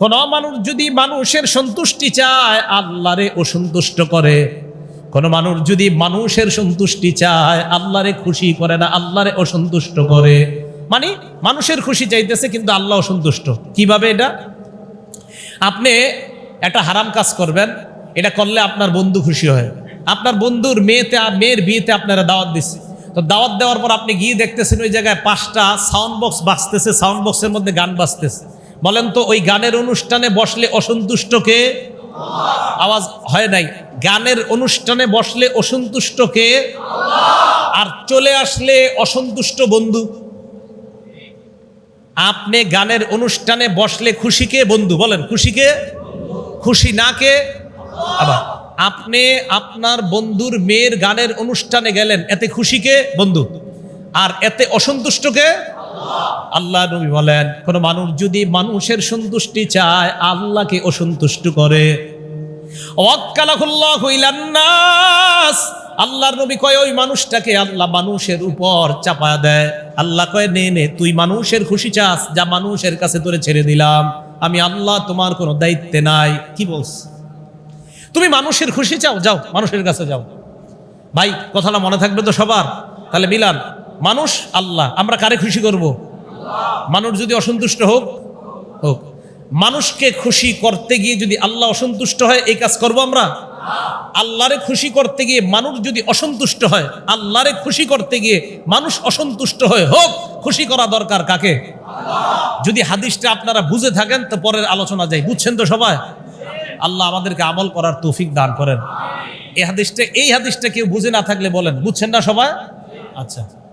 কোন মানুষ যদি মানুষের সন্তুষ্টি চায়, আল্লাহরে অসন্তুষ্ট করে। কোন মানুষ যদি মানুষের সন্তুষ্টি চায়, আল্লাহরে খুশি করে না, আল্লাহরে অসন্তুষ্ট করে। মানে মানুষের খুশি চাইতেছে, কিন্তু আল্লাহ অসন্তুষ্ট। কীভাবে এটা? আপনি একটা হারাম কাজ করবেন, এটা করলে আপনার বন্ধু খুশি হয়। আপনার বন্ধুর মেয়েতে, মেয়ের বিয়েতে আপনারা দাওয়াত দিচ্ছে তো দাওয়াত দেওয়ার পর আপনি গিয়ে দেখতেছেন ওই জায়গায় পাঁচটা সাউন্ড বক্স বাজতেছে সাউন্ড বক্সের মধ্যে গান বাজতেছে। বলেন তো, ওই গানের অনুষ্ঠানে বসলে অসন্তুষ্টকে? আওয়াজ হয় নাই। গানের অনুষ্ঠানে বসলে অসন্তুষ্টকে? আর চলে আসলে অসন্তুষ্ট বন্ধু? আপনি গানের অনুষ্ঠানে বসলে খুশিকে বন্ধু? বলেন খুশিকে খুশি না কে? আপনি আপনার বন্ধুর মেয়ের গানের অনুষ্ঠানে গেলেন, এতে খুশিকে বন্ধু? আর এতে অসন্তুষ্টকে আল্লাহ নবী বলেন, কোন মানুষ যদি মানুষের সন্তুষ্টি চায়, আল্লাহকে অসন্তুষ্ট করে। আল্লাহর নবী কয়, ওই মানুষটাকে আল্লাহ মানুষের উপর চাপায়া দেয়। আল্লাহ কয়, নে নে, তুই মানুষের খুশি চাস, যা মানুষের কাছে তোরে ছেড়ে দিলাম। আমি আল্লাহ তোমার কোনো দায়িত্বে নাই। কি বলছ? তুমি মানুষের খুশি চাও? যাও, মানুষের কাছে যাও। ভাই, কথাটা মনে থাকবে তো সবার? তাহলে মিলান। মানুষ আল্লাহ। আমরা কারে খুশি করব? মানুষ যদি অসন্তুষ্ট হোক হোক। মানুষকে খুশি করতে গিয়ে যদি আল্লাহ অসন্তুষ্ট হয়, এই কাজ করব আমরা? আল্লাহরে খুশি করতে গিয়ে মানুষ যদি অসন্তুষ্ট হয়, আল্লাহরে খুশি করতে গিয়ে মানুষ অসন্তুষ্ট হয় হোক, খুশি করা দরকার কাকে? যদি হাদিসটা আপনারা বুঝে থাকেন, তো পরের আলোচনা যাই। বুঝছেন তো সবাই? আল্লাহ আমাদেরকে আমল করার তৌফিক দান করেন। এই হাদিসটা এই হাদিসটা কেউ বুঝে না থাকলে বলেন। বুঝছেন না সবাই? আচ্ছা।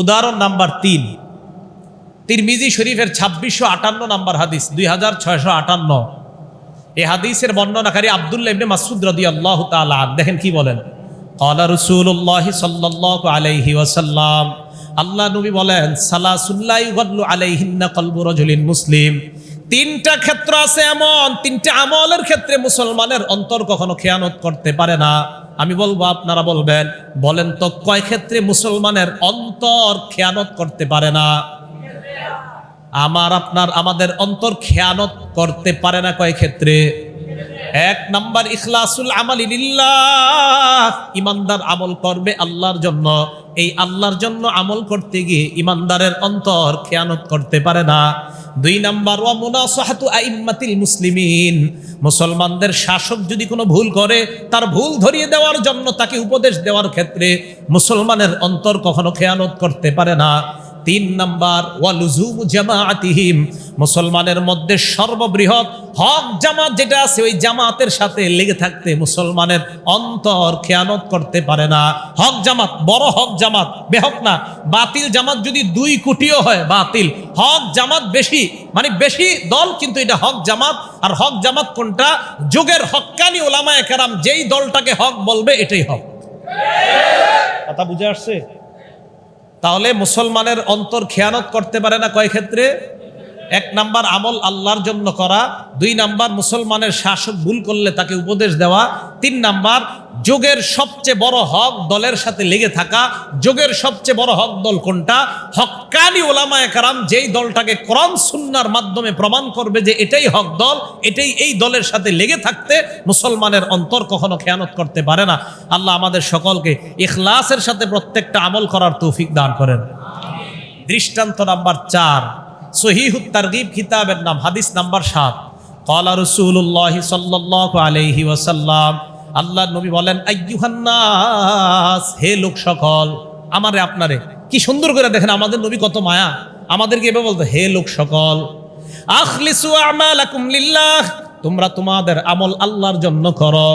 উদাহরণ নাম্বার তিন। তিরমিজি শরীফের ছাব্বিশশো আটান্ন নাম্বার হাদিস, দুই হাজার ছয়শো আটান্ন। এ হাদিসের বর্ণনাকারী আবদুল্লা ইবনে মাসুদ রদি আল্লাহ তালা দেখেন কি বলেন? কলা রসুল্লাহ সাল্লাহ আলাইহি ওসাল্লাম আল্লাহ নবী বলেন সালাসুল্লাহ আলাইহিন্না কলবু রজুলিন মুসলিম। তিনটা ক্ষেত্র আছে এমন, তিনটা আমলের ক্ষেত্রে মুসলমানের অন্তর কখনো খেয়ানত করতে পারে না। আমি বলব আপনারা বলবেন, বলেন তো কয় ক্ষেত্রে মুসলমানের অন্তর খেয়ানত করতে পারে না? আমার আপনার, আমাদের অন্তর খেয়ানত করতে পারে না কয় ক্ষেত্রে? এক নাম্বার ইখলাসুল আমাল ইমানদার আমল করবে আল্লাহর জন্য। এই আল্লাহর জন্য আমল করতে গিয়ে ইমানদারের অন্তর খেয়ানত করতে পারে না। দুই নাম্বার, ওয়া মুনাসাহাতু আইম্মাতিল মুসলিমিন। মুসলমানদের শাসক যদি কোনো ভুল করে, তার ভুল ধরিয়ে দেওয়ার জন্য তাকে উপদেশ দেওয়ার ক্ষেত্রে মুসলমানের অন্তর কখনো খেয়ানত করতে পারে না। তিন নাম্বার ওয়ালুজুম জামাআতিহিম। মুসলমানের মধ্যে সর্ববৃহৎ হক জামাত যেটা আছে, ওই জামাতের সাথে লেগে থাকতে মুসলমানের অন্তর খেয়ানত করতে পারে না। হক জামাত, বড় হক জামাত, বেহক না। বাতিল জামাত যদি দুই কোটিও হয়, বাতিল। হক জামাত বেশি মানে বেশি দল, কিন্তু এটা হক জামাত। আর হক জামাত কোনটা? যুগের হক্কানি ওলামায়ে কেরাম যেই দলটাকে হক বলবে, এটাই হক। কথা বুঝে আসছে? তাহলে মুসলমানের অন্তর খেয়ানত করতে পারে না কয় ক্ষেত্রে? এক নাম্বার আমল আল্লাহর জন্য করা, দুই নাম্বার মুসলমানের শাসক ভুল করলে তাকে উপদেশ দেওয়া, তিন নাম্বার যোগের সবচেয়ে বড় হক দলের সাথে লেগে থাকা, যোগের সবচেয়ে বড় হক দল কোনটা? হক্কানি ওলামায় কারাম যেই দলটাকে কোরআন সুন্নার মাধ্যমে প্রমাণ করবে যে এটাই হক দল, এটাই এই দলের সাথে লেগে থাকতে মুসলমানের অন্তর কখনো খেয়ানত করতে পারে না। আল্লাহ আমাদের সকলকে ইখলাসের সাথে প্রত্যেকটা আমল করার তৌফিক দান করেন। দৃষ্টান্ত নাম্বার চার সহিহুত তারগিব কিতাবের নাম, হাদিস নাম্বার সাত। কলা রসুল্লাহ সাল্লাহ আলহি ওয়াসাল্লাম আল্লাহ নবী বলেন, আইয়ুহান্নাস, হে লোক সকল, আমারে আপনারে, কি সুন্দর করে দেখেন আমাদের নবী কত মায়া। আমাদেরকে এভাবে বলতো, হে লোক সকল, আখলিসু আমালাকুম লিল্লাহ, তোমরা তোমাদের আমল আল্লাহর জন্য করো।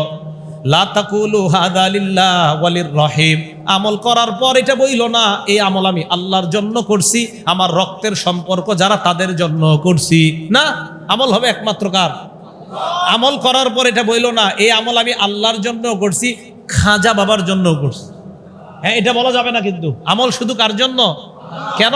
রহিম। আমল করার পর এটা বইল না, এই আমল আমি আল্লাহর জন্য করছি, আমার রক্তের সম্পর্ক যারা তাদের জন্য করছি। না, আমল হবে একমাত্র কার? আমল করার পর এটা বইল না, এই আমল আমি আল্লাহর জন্য করছি, খাজা বাবার জন্য করছি। হ্যাঁ এটা বলা যাবে না কিন্তু। আমল শুধু কার জন্য? কেন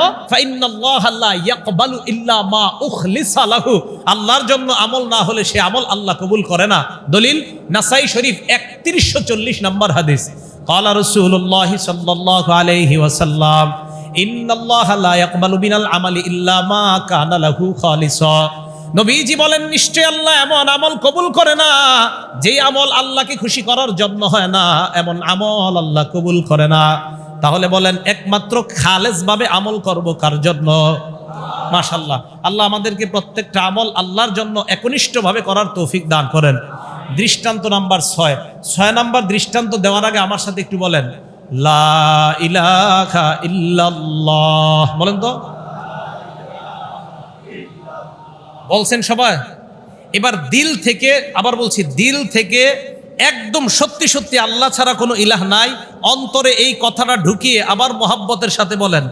আল্লাহর জন্য আমল না হলে সে আমল আল্লাহ কবুল করে না দলিল নাসাই শরীফ একত্রিশশো চল্লিশ নম্বর হাদিস قال رسول الله صلى الله عليه وسلم إن الله لا يقبل من العمل إلا ما كان له خالصا নবীজি বলেন নিশ্চয় আল্লাহ এমন আমল কবুল করে না যে আমল আল্লাহকে খুশি করার জন্য হয় না এমন আমল আল্লাহ কবুল করে না তাহলে বলেন, একমাত্র খালেজ ভাবে আমল করব কার জন্য? মাশাল্লাহ আল্লাহ আমাদেরকে প্রত্যেকটা আমল আল্লাহর জন্য একনিষ্ঠভাবে করার তৌফিক দান করেন। দৃষ্টান্ত নাম্বার ছয়। ছয় নাম্বার দৃষ্টান্ত দেওয়ার আগে আমার সাথে একটু বলেন, লা বলেন তো। বলছেন সবাই? এবার দিল থেকে, আবার বলছি, দিল থেকে একদম সত্যি সত্যি আল্লাহ ছাড়া কোনো ইলাহ নাই। অন্তরে এই কথাটা ঢুকিয়ে আবার মোহাব্বতের সাথে বলেন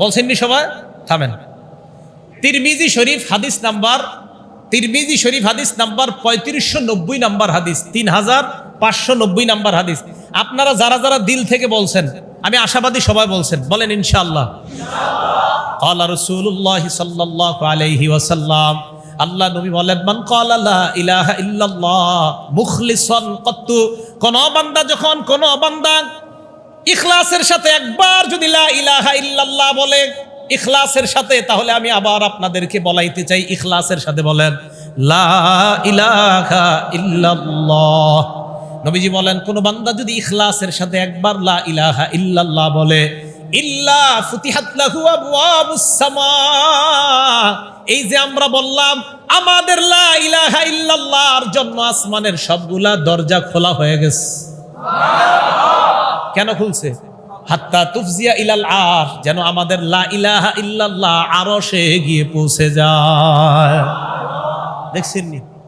বলছেননি সবাই? থামেন। তিরমিজি শরীফ হাদিস নাম্বার, তিরমিজি শরীফ হাদিস নাম্বার পঁয়ত্রিশশো নব্বই নাম্বার হাদিস তিন হাজার পাঁচশো নব্বই নাম্বার হাদিস। আপনারা যারা যারা দিল থেকে বলছেন, আমি আশাবাদী সবাই বলছেন, বলেন ইনশাল্লাহ আল্লাহ রসুল্লাহ সাল্লাহ আলহি ওয়াসাল্লাম আল্লাহ নবী বলেন, মান ক্বালা লা ইলাহা ইল্লাল্লাহ মুখলিসান কত্তু কোন বান্দা যখন কোন বান্দা ইখলাসের সাথে একবার যদি লা ইলাহা ইল্লাল্লাহ বলে ইখলাসের সাথে, তাহলে আমি আবার আপনাদেরকে বলাইতে চাই, ইখলাসের সাথে বলেন, লা ইলাহা ইল্লাল্লাহ নবীজি বলেন, কোন বান্দা যদি ইখলাসের সাথে একবার লা ইলাহা ইল্লাল্লাহ বলে ইল্লা ফুতিহাত লাহু আবওয়াবুস এই যে আমরা বললাম, আমাদের লা ইলাহা জন্য আসমানের সবগুলা দরজা খোলা হয়ে গেছে। কেন খুলছে? তুফজিয়া যেন আমাদের লা ইলাহা আরও সে গিয়ে পৌঁছে যায়। দেখছেন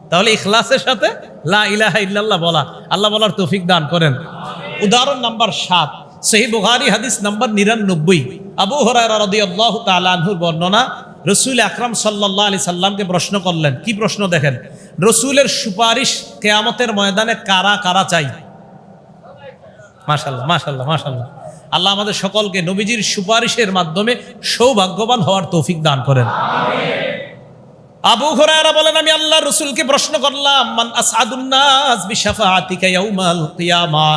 তাহলে ইখলাসের সাথে লা ইলাহা বলা। আল্লাহ বলার তৌফিক দান করেন। উদাহরণ নাম্বার সাত। সহি বুখারি হাদিস নাম্বার নিরানব্বই আবু রাদিয়াল্লাহু বর্ণনা, রসুল আকরাম সাল্লাল্লাহু আলাইহি সাল্লামকে প্রশ্ন করলেন, কি প্রশ্ন দেখেন? রসুলের সুপারিশ কেয়ামতের ময়দানে কারা কারা চাই? মাশাল্লাহ মাশাল্লাহ মাশাল্লাহ আল্লাহ আমাদের সকলকে নবীজির সুপারিশের মাধ্যমে সৌভাগ্যবান হওয়ার তৌফিক দান করেন। আবু হুরায়রা বলেন, আমি আল্লাহ রসুলকে প্রশ্ন করলাম, মান আসাদুন নাস বিশাফাআতিকা ইয়াউমাল কিয়ামা?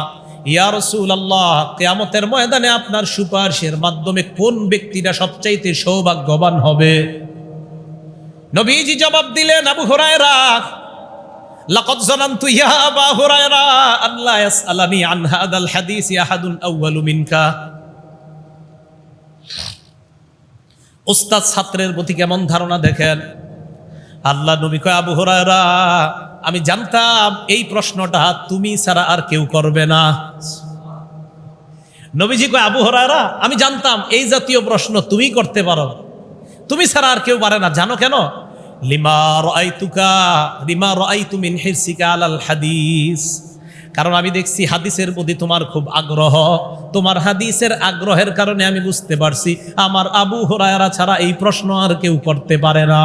ইয়া রাসূলুল্লাহ, কিয়ামতের ময়দানে আপনার সুপারিশের মাধ্যমে কোন ব্যক্তিটা সবচাইতে সৌভাগ্যবান হবে? নবীজি জবাব দিলেন, আবু হুরায়রা ইয়া আবা হুরায়রা আল্লাহ ইয়াসআলানি আন হাদাল হাদিস আহাদুন আউয়ালু মিনকা। উস্তাদ ছাত্রের প্রতি কেমন ধারণা দেখেন? আল্লাহ নবী কয়, আবু হুরায়রা আমি জানতাম, এই প্রশ্নটা তুমি ছাড়া আর কেউ করবে না। নবীজি কয়, আবু হরায়রা, আমি জানতাম এই জাতীয় প্রশ্ন তুমি করতে পারো। তুমি ছাড়া আর কেউ পারে না। জানো কেন? লিমা রাআইতুকা, লিমা রাআইতু মিন হিরসিকা আলাল হাদিস। কারণ আমি দেখছি হাদিসের প্রতি তোমার খুব আগ্রহ। তোমার হাদিসের আগ্রহের কারণে আমি বুঝতে পারছি, আমার আবু হরায়রা ছাড়া এই প্রশ্ন আর কেউ করতে পারে না।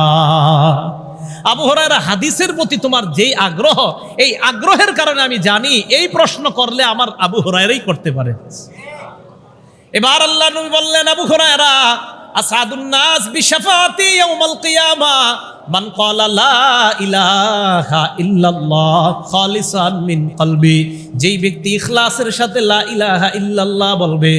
আবু হরায়রা হাদিসের প্রতি তোমার যেই আগ্রহ, এই আগ্রহের কারণে আমি জানি এই প্রশ্ন করলে আমার আবু হরায়রাই করতে পারে। এবার আল্লাহ নবী বললেন, আবু হুরায়রা, আসাদুন নাস বিশাফাতি ইয়াউমাল কিয়ামা, মান ক্বালা লা ইলাহা ইল্লাল্লাহ খালিসান মিন কলবি। যেই ব্যক্তি ইখলাসের সাথে লা ইলাহা ইল্লাল্লাহ বলবে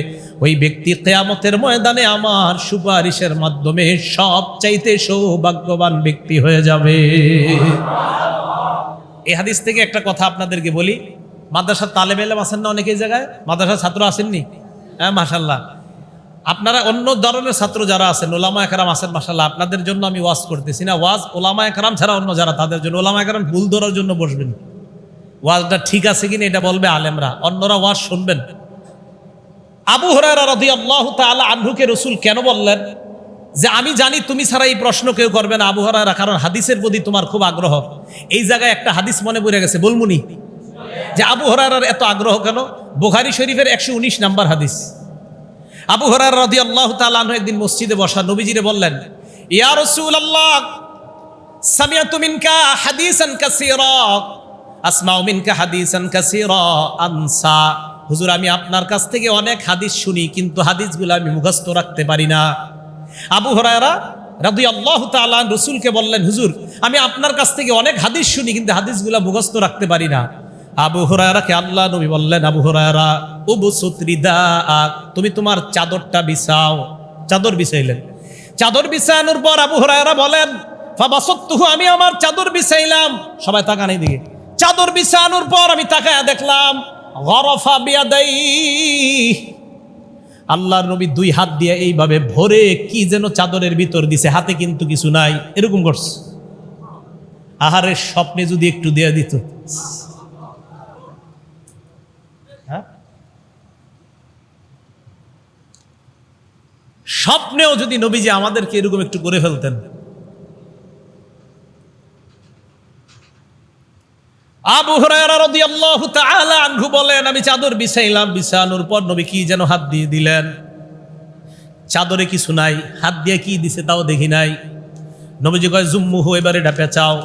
ওই ব্যক্তি কিয়ামতের ময়দানে আমার সুপারিশের মাধ্যমে সবচাইতে সৌভাগ্যবান ব্যক্তি হয়ে যাবে। এই হাদিস থেকে একটা কথা আপনাদেরকে বলি, মাদ্রাসার তালেব এলেম আছেন না অনেকেই জায়গায়? মাদ্রাসার ছাত্র আসেননি? হ্যাঁ মাসাল্লাহ আপনারা অন্য ধরনের ছাত্র যারা আছেন, ওলামা একরাম আছেন মাসাল্লাহ আপনাদের জন্য আমি ওয়াজ করতেছি না। ওয়াজ ওলামা একরাম ছাড়া অন্য যারা, তাদের জন্য ওলামা একরাম ভুল ধরার জন্য বসবেন। ওয়াজটা ঠিক আছে কিনা এটা বলবে আলেমরা। অন্যরা ওয়াজ শুনবেন। আবু হরারা রদি রসুল কেন বললেন? যে আমি জানি তুমি ছাড়া এই প্রশ্ন কেউ করবে না আবু হরারা কারণ হাদিসের প্রতি তোমার খুব আগ্রহ। এই জায়গায় একটা হাদিস মনে পড়ে গেছে, বলমুনি। যে আবু হরার এত আগ্রহ কেন? বুখারি শরীফের একশো উনিশ নাম্বার হাদিস। আবু হরার রদি আল্লাহ তালু একদিন মসজিদে বসা নবীজিরে বললেন, ইয়া রসুল আল্লাহ সামিয়া তুমিনকা হাদিসান হাদিসান কাসিরা, আনসা। হুজুর, আমি আপনার কাছ থেকে অনেক হাদিস শুনি, কিন্তু হাদিসগুলো আমি মুখস্থ রাখতে পারি না। আবু হরায়রা রাদি আল্লাহ তালান রসুলকে বললেন, হুজুর, আমি আপনার কাছ থেকে অনেক হাদিস শুনি, কিন্তু হাদিসগুলো মুখস্থ রাখতে পারি না। আবু হুরায়রাকে আল্লাহ নবী বললেন, আবু হুরায়রা উবু সুত্রিদা তুমি তোমার চাদরটা বিছাও। চাদর বিছাইলেন। চাদর বিছানোর পর আবু হরায়রা বলেন আমি আমার চাদর বিছাইলাম। সবাই তাকান দিকে চাদর বিছানোর পর আমি তাকায় দেখলাম গরফা বিয়াদাই। আল্লাহর নবী দুই হাত দিয়ে এইভাবে ভরে কি যেন চাদরের ভিতর দিছে, হাতে কিন্তু কিছু নাই, এরকম করছে। আহারের স্বপ্নে যদি একটু দেয়া দিত। হ্যাঁ? স্বপ্নেও যদি নবীজি আমাদেরকে এরকম একটু করে ফেলতেন। আবু রাদিয়াল্লাহু তাআলা আনহু বলেন, আমি চাদর বিছাইলাম, বিছানোর পর নবী কি যেন হাত দিয়ে দিলেন? চাদরে কিছু নাই, হাত দিয়ে কি দিছে তাও দেখি নাই। নবীজি কয় জুম্মুহু এবার এটা পেঁচাও।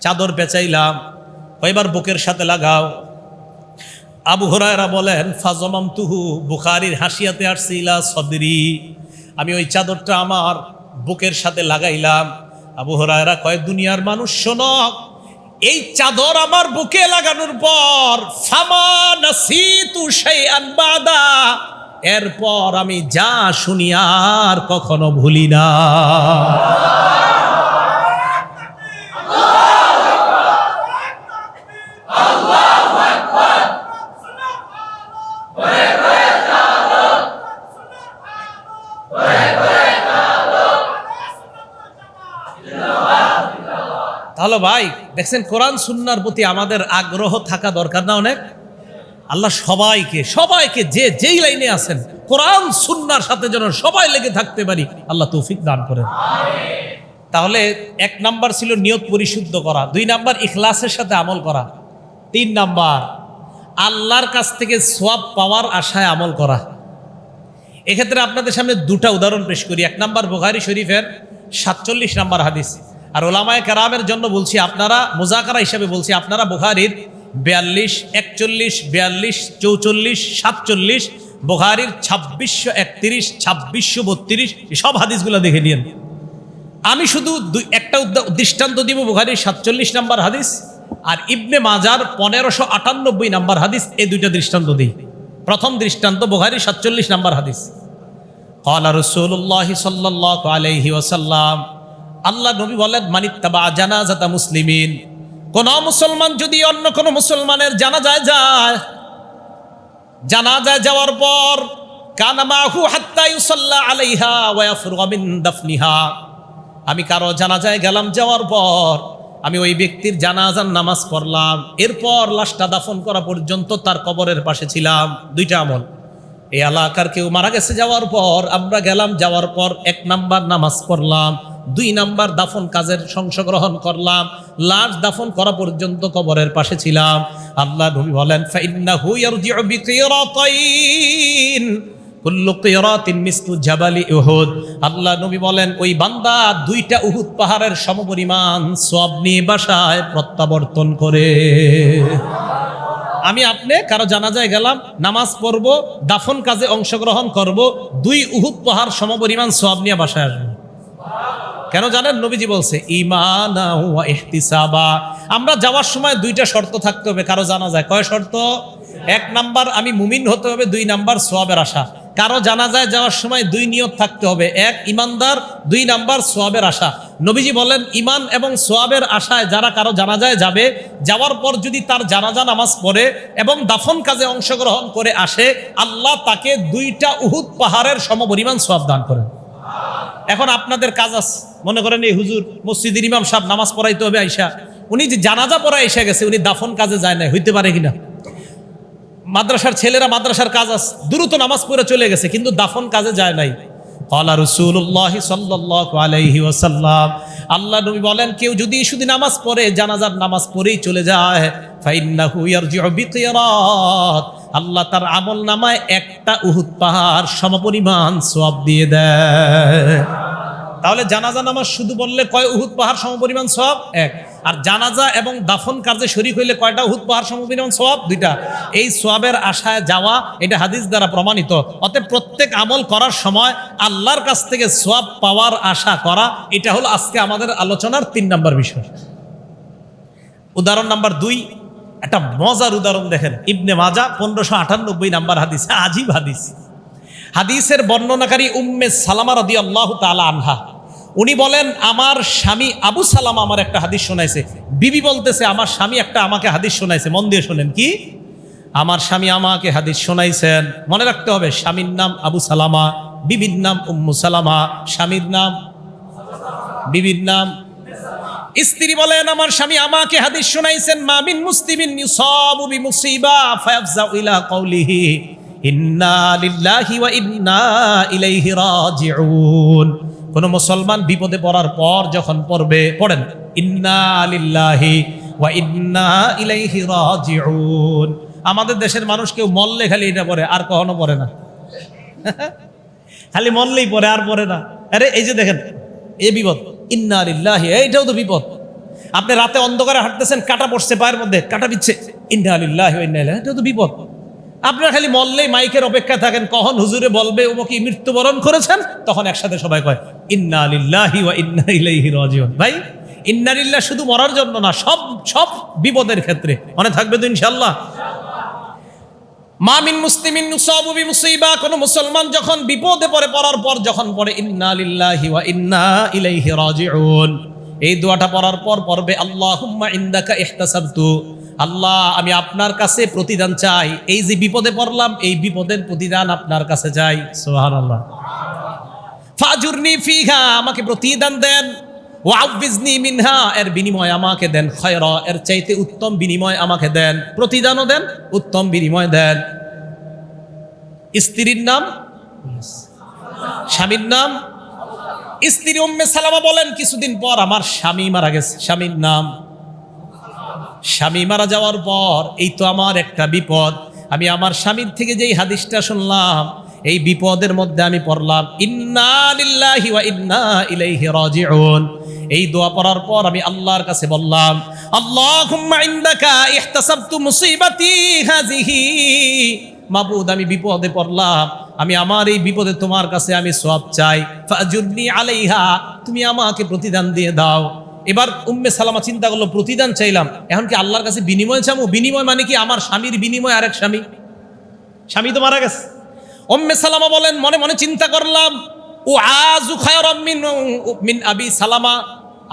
চাদর পেঁচাইলাম এবার বুকের সাথে লাগাও। আবু হরায়রা বলেন ফাজমাম তুহু বুখারির হাসিয়াতে আসছে ইলা সদরি। আমি ওই চাদরটা আমার বুকের সাথে লাগাইলাম। আবু হরায়রা কয়, দুনিয়ার মানুষ শোনক এই চাদর আমার বুকে লাগানোর পর এরপর আমি যা শুনি আর কখনো ভুলি না। তাহলে ভাই, দেখছেন, কোরআন সুন্নার প্রতি আমাদের আগ্রহ থাকা দরকার না অনেক? আল্লাহ সবাইকে সবাইকে যে যেই লাইনে আছেন, কোরআন সুন্নার সাথে যেন সবাই লেগে থাকতে পারি, আল্লাহ তৌফিক দান করেন। তাহলে এক নাম্বার ছিল নিয়ত পরিশুদ্ধ করা, দুই নাম্বার ইখলাসের সাথে আমল করা, তিন নাম্বার আল্লাহর কাছ থেকে সোয়াব পাওয়ার আশায় আমল করা। এক্ষেত্রে আপনাদের সামনে দুটা উদাহরণ পেশ করি, এক নাম্বার বুখারি শরীফের সাতচল্লিশ নাম্বার হাদিস। আর ওলামায় কারামের জন্য বলছি, আপনারা মোজাকারা হিসাবে বলছি, আপনারা বুহারির বিয়াল্লিশ, একচল্লিশ, বিয়াল্লিশ, চৌচল্লিশ, সাতচল্লিশ বুহারির ছাব্বিশশো একত্রিশ, ছাব্বিশশো বত্রিশ সব হাদিসগুলো দেখে নিন আমি শুধু দুই, একটা দৃষ্টান্ত দিব বুহারির সাতচল্লিশ নাম্বার হাদিস আর ইবনে মাজার পনেরোশো আটানব্বই নাম্বার হাদিস, এই দুইটা দৃষ্টান্ত দিই। প্রথম দৃষ্টান্ত বুহারি সাতচল্লিশ নাম্বার হাদিস। কলা রসুল্লাহ সাল্লাহ আলহি ওসাল্লাম আল্লাহ নবী বলেন মানিত্তাবা জানাজাতা মুসলিমিন। কোন মুসলমান যদি অন্য কোন মুসলমানের জানাজায় যায়, জানাজায় যাওয়ার পর কানামাহু হাত্তা ইউসাল্লা আলাইহা ওয়া ইয়াফরুগা মিন দাফনিহা। আমি কারও জানাজায় গেলাম যাওয়ার পর, আমি ওই ব্যক্তির জানাজার নামাজ পড়লাম। এরপর লাশটা দাফন করা পর্যন্ত তার কবরের পাশে ছিলাম, দুইটা আমল। এই এলাকার কেউ মারা গেছে যাওয়ার পর, আমরা গেলাম যাওয়ার পর এক নাম্বার নামাজ পড়লাম। দুই নাম্বার দাফন কাজের অংশগ্রহণ করলাম। লাশ দাফন করা পর্যন্ত কবরের পাশে ছিলাম। আল্লাহ নবী বলেন আল্লাহ নবী বলেন, ওই বান্দা দুইটা উহুদ পাহাড়ের সমপরিমাণ সব নিয়ে বাসায় প্রত্যাবর্তন করে। আমি আপনি, কারও জানাজায় গেলাম, নামাজ পড়ব, দাফন কাজে অংশগ্রহণ করব, দুই উহুদ পাহাড় সমপরিমাণ সব নিয়ে বাসায় আসব। কেন জানেন? নবীজি বলছে ইমান আমরা যাওয়ার সময় দুইটা শর্ত থাকতে হবে, কারও জানা যায়। কয় শর্ত? এক নাম্বার, আমি মুমিন হতে হবে, দুই নাম্বার, সোয়াবের আশা। কারও জানা যায় যাওয়ার সময় দুই নিয়ত থাকতে হবে, এক ইমানদার, দুই নাম্বার, সোয়াবের আশা। নবীজি বলেন ইমান এবং সোয়াবের আশায় যারা কারও জানাজায় যাবে, যাওয়ার পর যদি তার জানাজা নামাজ পড়ে এবং দাফন কাজে অংশগ্রহণ করে আসে, আল্লাহ তাকে দুইটা উহুদ পাহাড়ের সমপরিমাণ সোয়াব দান করেন। এখন আপনাদের কাজ আছে। মনে করেন এই হুজুর মসজিদের ইমাম সাহেব নামাজ পড়াইতে হবে আইসা। উনি যে জানাজা পড়া এসে গেছে, উনি দাফন কাজে যায় না হইতে পারে কিনা? মাদ্রাসার ছেলেরা মাদ্রাসার কাজ আছে, দ্রুত নামাজ পড়ে চলে গেছে, কিন্তু দাফন কাজে যায় নাই। কলা রসুল্লাহ সাল্লাহ আলাইহি ওয়াসাল্লাম, আল্লাহ নবী বলেন, কেউ যদি শুধু নামাজ পড়ে, জানাজার নামাজ পড়েই চলে যায়। আল্লাহ তার আমল নামায় একটা উহুদ পাহাড় সমপরিমাণ সওয়াব দিয়ে দেয়। তাহলে জানাজা নামাজ শুধু বললে কয় উহুদ পাহাড় সমপরিমাণ সব এক। আর জানাজা এবং দাফন কার্যে শরিক হইলে কয়টা উহুদ পাহাড় সমপরিমাণ সব দুইটা। এই সোয়াবের আশায় যাওয়া এটা হাদিস দ্বারা প্রমাণিত। অতএব প্রত্যেক আমল করার সময় আল্লাহর কাছ থেকে সোয়াব পাওয়ার আশা করা, এটা হলো আজকে আমাদের আলোচনার তিন নম্বর বিষয়। উদাহরণ নাম্বার দুই একটা মজার উদাহরণ দেখেন। ইবনে মাজা পনেরোশো আটানব্বই নাম্বার হাদিস, আজিব হাদিস। হাদিসের বর্ণনাকারী উম্মে সালামা রদি আল্লাহ তালা আনহা। উনি বলেন, আমার স্বামী আবু সালাম আমার একটা হাদিস শোনাইছে। বিবি বলতেছে, আমার স্বামী একটা আমাকে হাদিস শোনাইছে। মন দিয়ে শোনেন, কি? আমার স্বামী আমাকে হাদিস শোনাইছেন। মনে রাখতে হবে, স্বামীর নাম আবু সালামা, বিবির নাম উম্মু সালামা, স্বামীর নাম, বিবির নাম স্ত্রী বলেন, আমার স্বামী আমাকে হাদিস শোনাইছেন মামিন মুসলিমিন ইউসাবু বিমুসিবা ফায়াফজাউ ইলা কওলিহি, ইন্না লিল্লাহি ওয়া ইন্না ইলাইহি রাজিউন। কোন মুসলমান বিপদে পড়ার পর যখন পড়বে, পড়েন, ইন্না লিল্লাহি ওয়া ইন্না ইলাইহি রাজিউন। আমাদের দেশের মানুষ কেউ মল্লে খালি এটা পড়ে, আর কখনো পড়ে না। খালি মরলেই পরে আর পড়ে না। আরে, এই যে দেখেন এই বিপদ। ইন্না আলিল্লাহি এইটাও তো বিপদ। আপনি রাতে অন্ধকারে হাঁটতেছেন, কাটা পড়ছে পায়ের মধ্যে, কাটা বিচ্ছে ইন্না আলিল্লাহি ইন্না এটাও তো বিপদ। আপনারা খালি মরলেই মাইকের অপেক্ষায় থাকেন, কখন হুজুরে বলবে উমকি মৃত্যুবরণ করেছেন? তখন একসাথে সবাই কয়, ইন্না আলিল্লাহি ওয়া ইন্না ইলাইহি রাজিউন ভাই। ইন্না লিল্লাহ শুধু মরার জন্য না, সব সব বিপদের ক্ষেত্রে। মনে থাকবে তো ইনশাআল্লাহ। মামিন মুসলিমিন নুসাবু বিমুসিবা, কোন মুসলমান যখন বিপদে পড়ে, পড়ার পর যখন পড়ে, ইন্না লিল্লাহি ওয়া ইন্না ইলাইহি রাজিউন। এই দোয়াটা পড়ার পর পড়বে, আল্লাহুম্মা ইনদাকা ইহতাসাবতু। আল্লাহ, আমি আপনার কাছে প্রতিদান চাই। এই যে বিপদে পড়লাম, এই বিপদের প্রতিদান আপনার কাছে চাই। সুবহানাল্লাহ। ফাজুরনি ফিহা, আমাকে প্রতিদান দেন। ওয়াবিজনি মিনহা, এর বিনিময় আমাকে দেন খয়র, এর চাইতে উত্তম বিনিময় আমাকে দেন। প্রতিদানও দেন, উত্তম বিনিময় দেন। স্ত্রীর নাম? স্বামীর নাম? স্ত্রী উম্মে সালামা বলেন, কিছুদিন পর আমার স্বামী মারা গেছে। স্বামীর নাম? স্বামী মারা যাওয়ার পর, এই তো আমার একটা বিপদ। আমি আমার স্বামীর থেকে যেই হাদিসটা শুনলাম এই বিপদের মধ্যে আমি পড়লাম, ইন্না লিল্লাহি ওয়া ইন্না ইলাইহি রাজিউন। এই দোয়া পড়ার পর আমি আল্লাহর কাছে বললাম, আল্লাহুম্মা ইনদাকা ইহতাসাবতু মুসিবাতি হাযিহি। মাবুদ, আমি বিপদে পড়লাম, আমি আমার এই বিপদে তোমার কাছে আমি সব চাই। ফাজুরনি আলাইহা, তুমি আমাকে প্রতিদান দিয়ে দাও। এবার উম্মে সালামা চিন্তা করল, প্রতিদান চাইলাম, এখন কি আল্লাহর কাছে বিনিময় চামু? বিনিময় মানে কি আমার স্বামীর বিনিময় আরেক স্বামী? স্বামী তো মারা গেছে। উম্মে সালামা বলেন, মনে মনে চিন্তা করলাম, ও আজু মিন আবি সালামা,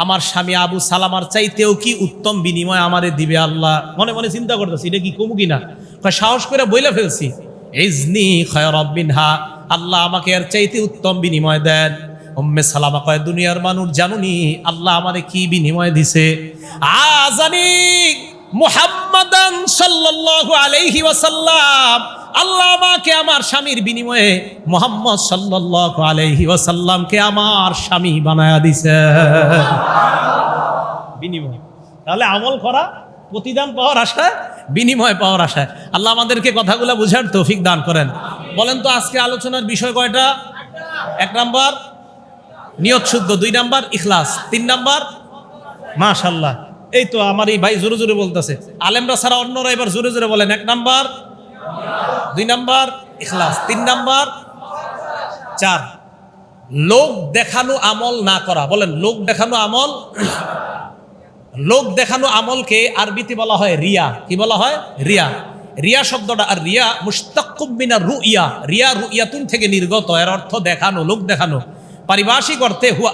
আমার স্বামী আবু সালামার চাইতেও কি উত্তম বিনিময় আমারে দিবে আল্লাহ? মনে মনে চিন্তা করতেছি, এটা কি কমু কিনা? সাহস করে বইলে ফেলছি, ইজনি খয়রব হা আল্লাহ আমাকে এর চাইতে উত্তম বিনিময় দেন। উম্মে সালামা কয়, দুনিয়ার মানুষ জানুনি, আল্লাহ আমারে কি বিনিময় দিছে? আজানি মুহাম্মাদান সাল্লাল্লাহু আলাইহি ওয়াসাল্লাম আল্লাহ আমাকে আমার স্বামীর বিনিময়ে মোহাম্মদ সাল্লাল্লাহু আলাইহি ওয়াসাল্লামকে আমার স্বামী বানায়া দিছে। বিনিময়। তাহলে আমল করা, প্রতিদান পাওয়ার আশায়, বিনিময় পাওয়ার আশায়। আল্লাহ আমাদেরকে কথাগুলো বুঝার তৌফিক দান করেন। বলেন তো আজকে আলোচনার বিষয় কয়টা? এক নাম্বার, নিয়ত শুদ্ধ। দুই নাম্বার, ইখলাস। তিন নাম্বার মাশাল্লাহ এই তো আমার এই ভাই জোরে জোরে বলতেছে। আলেমরা ছাড়া অন্যরা এবার জোরে জোরে বলেন। এক নাম্বার দুই নাম্বার, ইখলাস। তিন নাম্বার, চার। লোক দেখানো আমল না করা। বলেন, লোক দেখানো আমল, লোক দেখানো আমলকে আরবিতে বলা হয় রিয়া। কি বলা হয়? রিয়া। রিয়া শব্দটা, আর রিয়া মুস্তাকুবিনা রুইয়া। রিয়া রুইয়াতুন থেকে নির্গত, এর অর্থ দেখানো, লোক দেখানো। পারিভাষিক অর্থে, হুয়া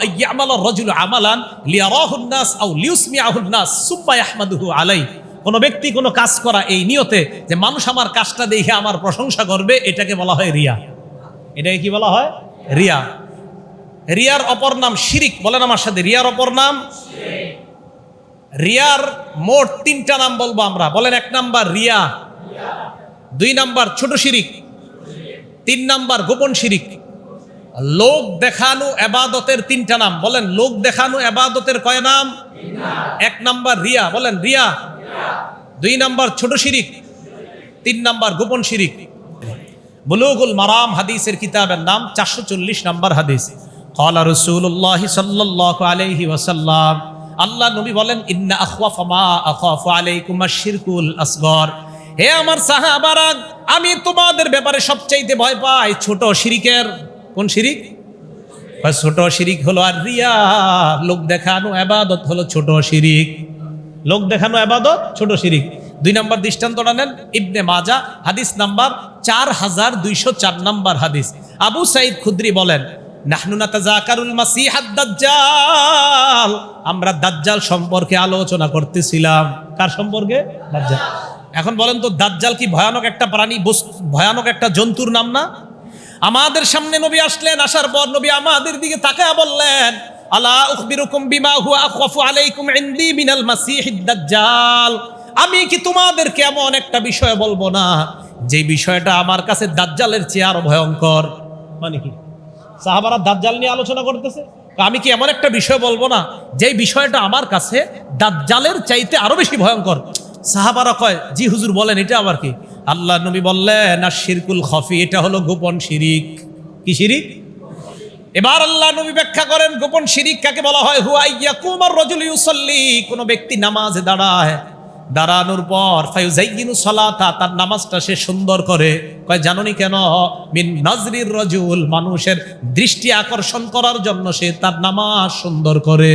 রজুল আমালান লিয়ারাহুন নাস আও লিউসমিআহুন নাস সুম্মা ইয়াহমাদুহু আলাই কোন ব্যক্তি, কোনো কাজ করা এই নিয়তে যে মানুষ আমার কাজটা দেখে আমার প্রশংসা করবে, এটাকে বলা হয় রিয়া। এটাকে কি বলা হয়? রিয়া। রিয়ার অপর নাম শিরিক। বলেন আমার সাথে, রিয়ার অপর নাম রিয়ার মোট তিনটা নাম বলব আমরা। বলেন এক নাম্বার রিয়া, দুই নাম্বার ছোট শিরিক, তিন নাম্বার গোপন শিরিক। লোক দেখানো এবাদতের তিনটা নাম। বলেন লোক দেখানো এবাদতের কয় নাম? এক নাম্বার রিয়া। বলেন রিয়া দুই নাম্বার ছোট শিরিক, তিন নাম্বার গোপন শিরিক। বুলুগুল মারাম হাদিসের কিতাবের নাম চারশো চল্লিশ নাম্বার হাদিস। কলা রসুল্লাহ সাল্লাহ ওসাল্লাম আল্লাহ নবী বলেন, ইন্না আখওয়াফমা আখওয়াফ আলাইকুমা শিরকুল আসগর। হে আমার সাহাবারা, আমি তোমাদের ব্যাপারে সবচাইতে ভয় পাই ছোট শিরিকের। কোন শিরিক? ছোট শিরিক হলো আর রিয়া লোক দেখানো ইবাদত হলো ছোট শিরিক। লোক দেখানো আবাদত, ছোট শিরিক। দুই নম্বর দৃষ্টান্তটা নেন ইবনে মাজা, হাদিস নাম্বার চার হাজার দুইশো চার নম্বর হাদিস। আবু সাইদ খুদ্রি বলেন আমরা দাজ্জাল সম্পর্কে আলোচনা করতেছিলাম। কার সম্পর্কে? দাজ্জাল। এখন বলেন তো, দাজ্জাল কি ভয়ানক একটা প্রাণী ভয়ানক একটা জন্তুর নাম না? আমাদের সামনে নবী আসলেন, আসার পর নবী আমাদের দিকে তাকায় বললেন আলা উখবিরুকুম বিমা হুয়া আখওয়াফু আলাইকুম ইনদি মিনাল মাসিহিদ দাজ্জাল। আমি কি তোমাদেরকে এমন একটা বিষয় বলব না? যে বিষয়টা আমার কাছে দাজ্জালের চেয়ে আরও ভয়ঙ্কর। মানে কি? সাহাবারা দাজ্জাল নিয়ে আলোচনা করতেছে। আমি কি এমন একটা বিষয় বলব না? যে বিষয়টা আমার কাছে দাজ্জালের চাইতে আরও বেশি ভয়ঙ্কর। সাহাবারা কয়, জি হুজুর, বলেন, এটা আবার কি? আল্লাহ নবী বললেন আর শিরকুল খফি, এটা হলো গোপন শিরিক। কি শিরিক? এবার আল্লাহ নবী ব্যাখ্যা করেন, গোপন শিরিক কাকে বলা হয়? হুয়াইয়া কুমার রজুল ইউসল্লি। কোন ব্যক্তি নামাজে দাঁড়ায়, দাঁড়ানোর পর ফায়ুজাইয়িনু সালাতা, তার নামাজটা সে সুন্দর করে। কয়, জাননি কেন? মিন নাজরির রজুল, মানুষের দৃষ্টি আকর্ষণ করার জন্য সে তার নামাজ সুন্দর করে।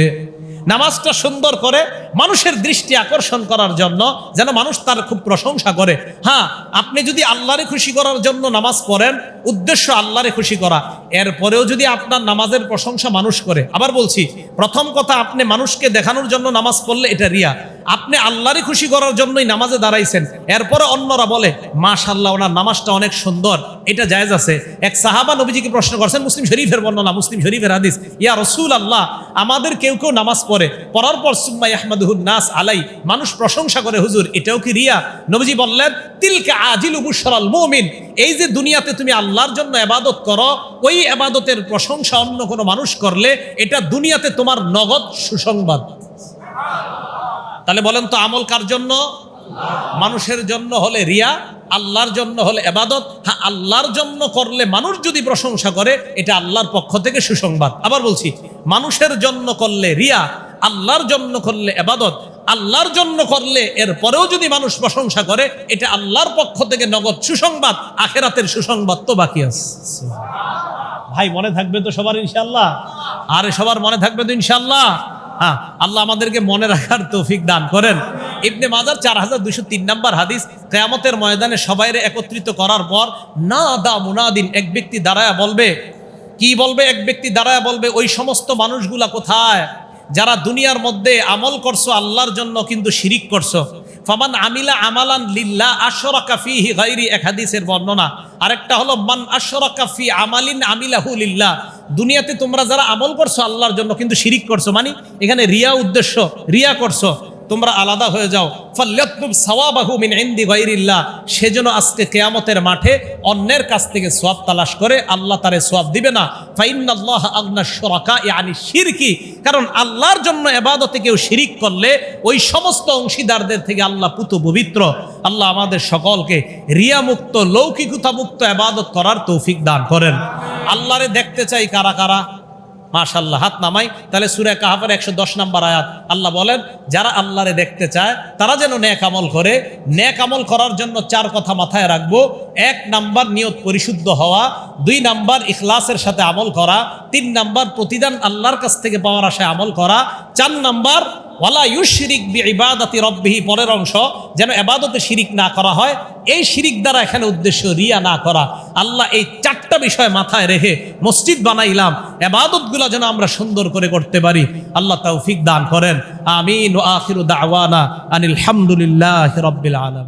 নামাজটা সুন্দর করে, মানুষের দৃষ্টি আকর্ষণ করার জন্য যেন মানুষ তার খুব প্রশংসা করে। হ্যাঁ আপনি যদি আল্লাহরে খুশি করার জন্য নামাজ পড়েন উদ্দেশ্য আল্লাহরে খুশি করা। এরপরেও যদি আপনার নামাজের প্রশংসা মানুষ করে, আবার বলছি, প্রথম কথা আপনি মানুষকে দেখানোর জন্য নামাজ পড়লে এটা রিয়া। আপনি আল্লাহরে খুশি করার জন্যই নামাজে দাঁড়াইছেন। এরপরে অন্যরা বলে মাশাল্লাহ ওনার নামাজটা অনেক সুন্দর। এটা জায়েজ আছে। এক সাহাবা নবীজিকে প্রশ্ন করছেন, মুসলিম শরীফের বর্ণনা, মুসলিম শরীফের হাদিস? ইয়া রসুল আল্লাহ আমাদের কেউ কেউ নামাজ পড়ে। পড়ার পর সুম্মাই আহমদুহুন নাস আলাই। মানুষ প্রশংসা করে, হুজুর, এটাও কি রিয়া? নবীজি বললেন, তিলকে আজিল উবুসরাল মুমিন। এই যে দুনিয়াতে তুমি আল্লাহর জন্য এবাদত করো, ওই এবাদতের প্রশংসা অন্য কোনো মানুষ করলে এটা দুনিয়াতে তোমার নগদ সুসংবাদ। তাহলে বলেন তো আমল কার জন্য? মানুষের জন্য হলে রিয়া, আল্লাহর জন্য হলে এবাদত। হ্যাঁ আল্লাহর জন্য করলে মানুষ যদি প্রশংসা করে, এটা আল্লাহর পক্ষ থেকে সুসংবাদ। আবার বলছি, মানুষের জন্য করলে রিয়া, আল্লাহর জন্য করলে এবাদত আল্লাহর জন্য করলে এর পরেও যদি মানুষ প্রশংসা করে এটা আল্লাহর পক্ষ থেকে নগদ সুসংবাদ আখেরাতের সুসংবাদ তো বাকি আছে। ভাই মনে থাকবে তো সবার ইনশাল্লাহ আরে সবার মনে থাকবে তো ইনশাল্লাহ হ্যাঁ আল্লাহ আমাদেরকে মনে রাখার তৌফিক দান করেন। ইবনে মাজার চার হাজার দুশো তিন নম্বর হাদিস কেয়ামতের ময়দানে সবাইরে একত্রিত করার পর না দা মুনাদিন এক ব্যক্তি দাঁড়ায় বলবে কি বলবে? এক ব্যক্তি দাঁড়ায় বলবে ওই সমস্ত মানুষগুলা কোথায়? যারা দুনিয়ার মধ্যে আমল করছ, আল্লাহর জন্য কিন্তু শিরিক করছ। ফামান আমিলা আমালান লিল্লাহ আশরাকা ফিহি গাইরি এক হাদিসের বর্ণনা। আরেকটা হলো, মান আশরাকা ফি আমালিন আমিলাহু লিল্লা। দুনিয়াতে তোমরা যারা আমল করছ, আল্লাহর জন্য কিন্তু শিরিক করছ। মানে এখানে রিয়া উদ্দেশ্য, রিয়া করছ। তোমরা আলাদা হয়ে যাও। ফাল্লাতুব সাওয়াবাহু মিন আজকে কেয়ামতের মাঠে অন্যের কাছ থেকে সওয়াব তালাশ করে, আল্লাহ তারে সোয়াব দিবে না। ফাইনাল্লাহ আগনা ইয়ানি শিরকি। কারণ আল্লাহর জন্য এবাদতে কেউ শিরিক করলে ওই সমস্ত অংশীদারদের থেকে আল্লাহ পুত পবিত্র আল্লাহ আমাদের সকলকে রিয়া মুক্ত লৌকিকতা মুক্ত ইবাদত করার তৌফিক দান করেন। আল্লাহরে দেখতে চাই কারা কারা? মাশাল্লাহ হাত নামাই। তাহলে সুরে কাহাফের একশো দশ নম্বর আয়াত। আল্লাহ বলেন, যারা আল্লাহরে দেখতে চায়, তারা যেন ন্যাক আমল করে। ন্যাক আমল করার জন্য চার কথা মাথায় রাখব। এক নাম্বার নিয়ত পরিশুদ্ধ হওয়া, দুই নাম্বার ইখলাসের সাথে আমল করা, তিন নাম্বার প্রতিদান আল্লাহর কাছ থেকে পাওয়ার আশায় আমল করা, চার নাম্বার ওয়ালা ইউশরিক বি ইবাদাতি রব্বিহি, পরের অংশ, যেন এবাদতে শিরিক না করা হয়। এই শিরিক দ্বারা এখানে উদ্দেশ্য রিয়া না করা। আল্লাহ এই চারটা বিষয় মাথায় রেখে মসজিদ বানাইলাম। এবাদতগুলো যেন আমরা সুন্দর করে করতে পারি। আল্লাহ তৌফিক দান করেন। আমিন ও আখির দাওয়ানা আনিল হামদুলিল্লাহ রব্বিল আলম